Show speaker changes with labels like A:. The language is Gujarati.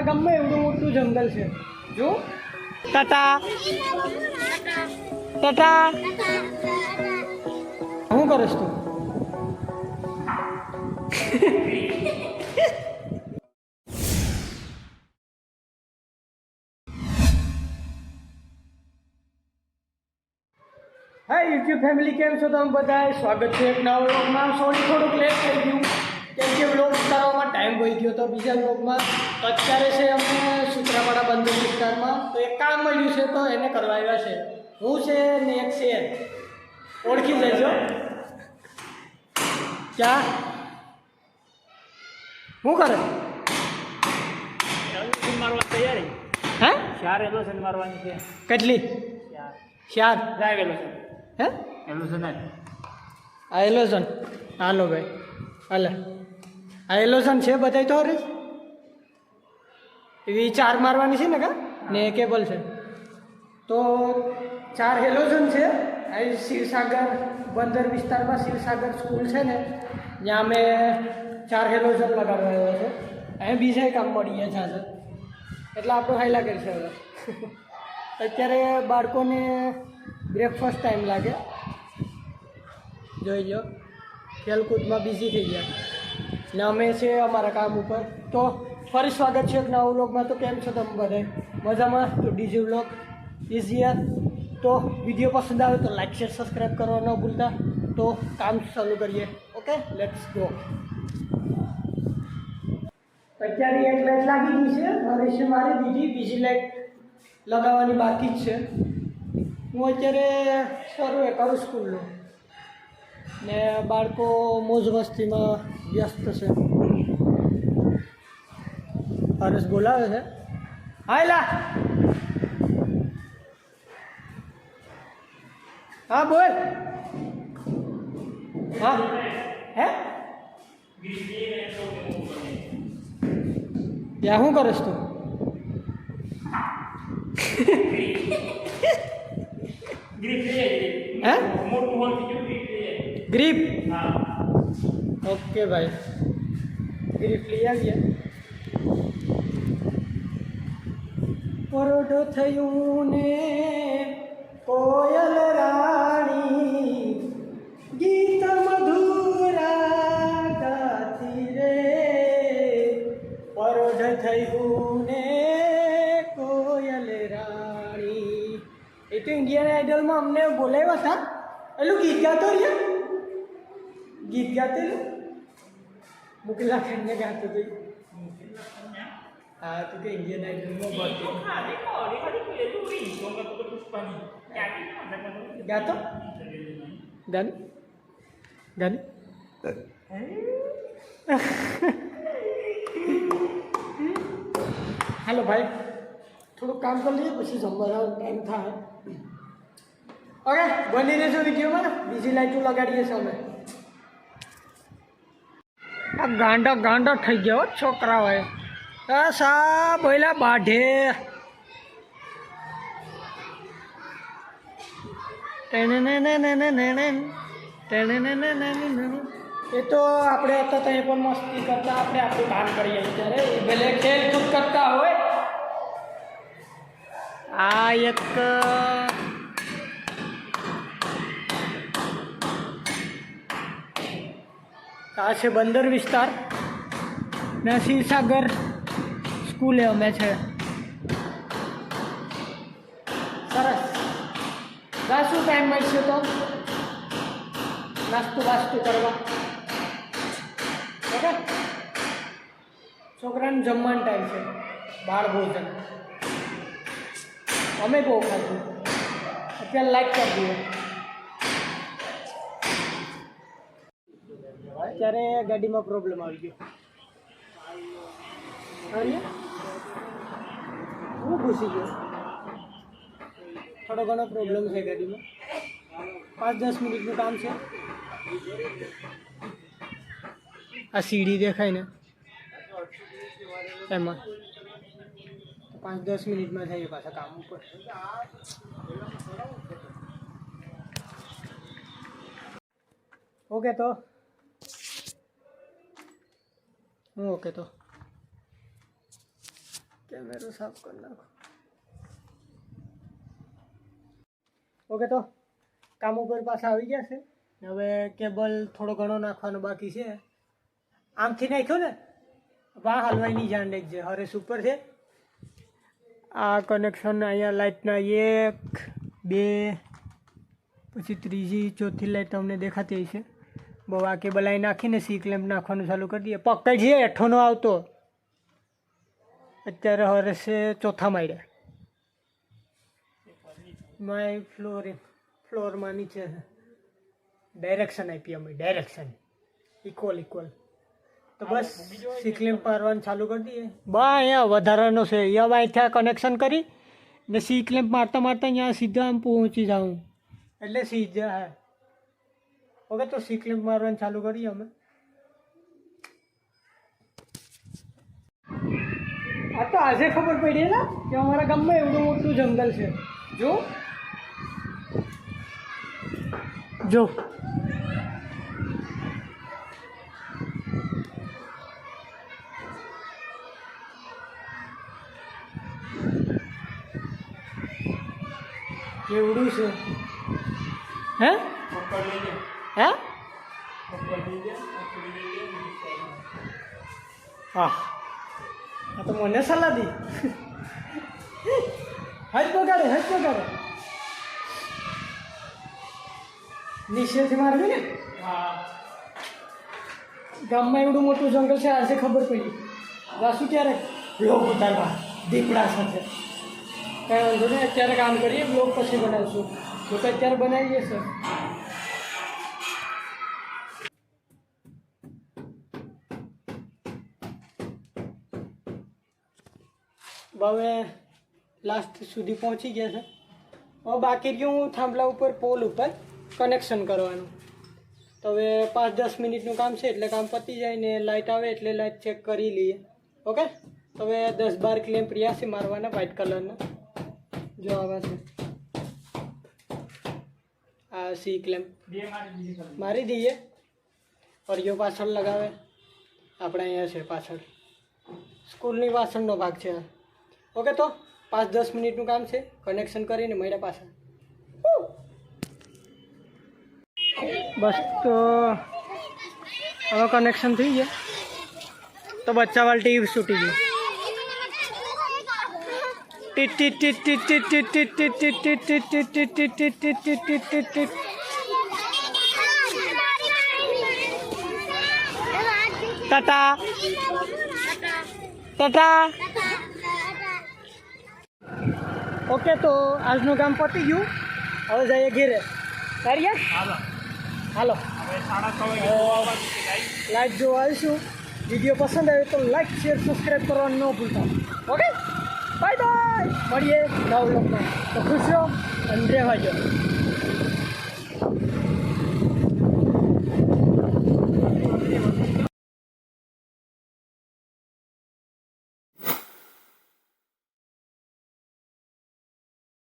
A: અમારા ગામમાં એવડું મોટું જંગલ છે જો ટાટા ટાટા શું કરીશ તું હા યુટ્યુબ ફેમિલી કેમ છો તમે બધા સ્વાગત છે એક નવા વ્લોગમાં સોરી થોડુંક લેટ થઈ ગયું કેમ કે બ્લોગ ઉતારવામાં ટાઈમ વહી ગયો તો બીજા બ્લોગમાં તો અત્યારે છે અમને સૂત્રાપાડા બંદર વિસ્તારમાં. તો એક કામ મળ્યું છે તો એને કરવા આવ્યા છે. હું છે ને એક છે. ઓળખી જજો. ક્યાં શું કરે?
B: એલોસન મારવાની તૈયારી.
A: હે?
B: ચાર એલોસન મારવાની છે.
A: કેટલી?
B: ચાર. ડ્રાઈવ એલોસન
A: હે?
B: એલોસન
A: આ એલોઝન હાલો ભાઈ. હાલે. આ એલોઝન છે બતાવી તો અરે એવી ચાર મારવાની છે ને કા? ને કેબલ છે. તો ચાર હેલોઝન છે. આ શિવસાગર બંદર વિસ્તારમાં શિવસાગર સ્કૂલ છે ને ત્યાં અમે ચાર હેલોઝન લગાડવા આવ્યા છે. અહીં બીજા કામ મળી ગયા છે એટલે આપણું હાઈલા કરશે હવે. અત્યારે બાળકોને બ્રેકફાસ્ટ ટાઈમ લાગે. જોઈ લો ખેલકૂદમાં બિઝી થઈ ગયા. ને અમે છે અમારા કામ ઉપર. તો ફરી સ્વાગત છે એક નવા વ્લોગમાં. તો કેમ છો તમે બધા? મજામાં? તો ડીજી વ્લોગ ઇઝીયર તો વીડિયો પસંદ આવે તો લાઈક શેર સબસ્ક્રાઈબ કરવા ન ભૂલતા. તો કામ ચાલુ કરીએ. ઓકે લેટ્સ ગો અત્યારે એક લાઈટ લાગી ગઈ છે. હવે છે મારે બીજી બીજી લાઈટ લગાવવાની બાકી જ છે. હું અત્યારે એ કરું સ્કૂલનું ને બાળકો મોજ મસ્તીમાં વ્યસ્ત છે. હરેશ બોલાવે છે. હા એલા. હા બોલ. હા. હે? ત્યાં શું કરીશ તું? હે?
B: મોટું ગ્રીપ.
A: ઓકે ભાઈ. ગ્રીપ લઈ આવીએ. પરોઢો થયું ને કોયલ રાણી, ગીત મધુરા ગાતી રે. પરોઢ થયું ને કોયલ રાણી. એ તો ઇન્ડિયન આઇડલમાં અમને બોલાવ્યા હતા. એટલું ગીત ગાતો રહ્યા. ગીત ગાતેલું મુકેલા ખાનને ગાતો તો હા તું કે ઇન્ડિયન આઇડલમાં ગાતો
B: ખાલી કોરી ખાલી પેલું રી તો કે તો પુષ્પાની ક્યાંથી મને
A: ગાતો ગાની ગાની હાલો ભાઈ થોડુંક કામ કરી લઈએ પછી જમવાનો ટાઈમ થાય ઓકે બની રહેજો વિડીયોમાં બીજી લાઈટો લગાડીએ છીએ અમે ગાંડા ગાંડા થઈ ગયો છોકરા હોય સા બોલા બાઢે. એ તો આપણે હતા ત્યાં પણ મસ્તી કરતા આપણે આપણું કામ કરીએ ત્યારે ભલે ખેલકૂદ કરતા હોય. આ એક આ છે બંદર વિસ્તાર. ને શિવસાગર સ્કૂલે અમે છે. સરસ. શું ટાઈમ મળશે તો. નાસ્તો વાસ્તો કરવા. ઓકે છોકરાને જમવાનો ટાઈમ છે. બાળ ભોજન. અમે બહુ ખાધું. અત્યારે લાઈક કરી દઈએ. અત્યારે ગાડીમાં પ્રોબ્લેમ આવી ગયો. અને હું ઘૂસી ગયો. થોડો ઘણો પ્રોબ્લેમ છે ગાડીમાં. પાંચ દસ મિનિટનું કામ છે. આ સીડી દેખાય ને? એમાં. પાંચ દસ મિનિટમાં થઈ જઈએ પાછા કામ ઉપર. ઓકે તો. હું ઓકે તો. કેમેરો સાફ કરી નાખો. ઓકે તો. કામ ઉપર પાછા આવી ગયા છે. હવે કેબલ થોડો ઘણો નાખવાનો બાકી છે. આમથી નાખ્યો ને? વાહ હલવાઈની જાણ છે. હરેશ ઉપર છે. આ કનેક્શન અહીંયા લાઇટના એક બે પછી ત્રીજી ચોથી લાઇટ તમને દેખાતી હશે બહુ આ બલાઈ નાખીને સી ક્લેમ્પ નાખવાનું ચાલુ કરી દઈએ. પકડ એઠોનો આવતો. અત્યારે હરેશે ચોથા માળ્યા માય ફ્લોરિંગ ફ્લોરમાં નીચે છે. ડાયરેક્શન આપી અમે ડાયરેક્શન. ઇક્વલ ઇક્વલ તો બસ સિકલીમ પારવાનું ચાલુ કરી દઈએ. બા અહીંયા વધારાનો છે. અહીંયા અહીંથી કનેક્શન કરી ને સી ક્લેમ્પ મારતા મારતા અહીંયા સીધા આમ પહોંચી જાઉં. એટલે સીધા હા ઓકે તો સી ક્લેમ્પ મારવાનું ચાલુ કરીએ અમે. આ તો આજે ખબર પડી ને કે અમારા ગામમાં એવડું મોટું જંગલ છે. જો. જો. કેવડું છે. હે?
B: પકડ લેજે.
A: હે? હા. આ તો મને સલાહ દી. હજ પગાડે હજ પગાડે નીચેથી મારવી ને?
B: હા
A: ગામમાં એવડું મોટું જંગલ છે, આજે ખબર પડી. વાસુ ત્યારે બ્લોક ઉતારવા, દીપડા સાથે. કાંઈ વાંધો નહીં, અત્યારે કામ કરીએ બ્લોક પછી બનાવીશું. તો અત્યારે બનાવીએ, સર. હવે લાસ્ટ સુધી પહોંચી ગયા છે. હવે બાકી રહ્યું થાંભલા ઉપર પોલ ઉપર કનેક્શન કરવાનું. તો હવે પાંચ દસ મિનિટનું કામ છે એટલે કામ પતી જાય ને લાઇટ આવે એટલે લાઇટ ચેક કરી લઈએ. ઓકે તો હવે દસ બાર ક્લેમ્પ રહ્યા છે મારવાના વ્હાઇટ કલરના જો આવા છે. આ સી ક્લેમ્પ
B: મારી
A: દઈએ. ફરિયો પાછળ લગાવે. આપણે અહીંયા છે પાછળ. સ્કૂલની પાછળનો ભાગ છે. ઓકે તો પાંચ દસ મિનિટનું કામ છે કનેક્શન કરીને મળ્યા પાછળ બસ તો હવે કનેક્શન થઈ ગયા તો બચ્ચા વાળી ટીવી છૂટી ગઈ ટીટ ટીટ ટીટ ટીટ ટીટ ટીટ ટીટ ટીટ ટીટ ટીટ ટીટ ટીટ ટીટ ટીટ ટીટ ટીટ ટીટ ટીટ ટાટા ટાટા ઓકે તો આજનું કામ પતી ગયું. હવે જઈએ ઘેરે. કરીએ
B: હાલો.
A: લાઈક જોવા આવીશું. વીડિયો પસંદ આવે તો લાઈક શેર સબસ્ક્રાઈબ કરવાનું ન ભૂલતા. ઓકે? બાય બાય મળીએ નવ લોકમાં તો ખુશ રહો અને રહેવા જો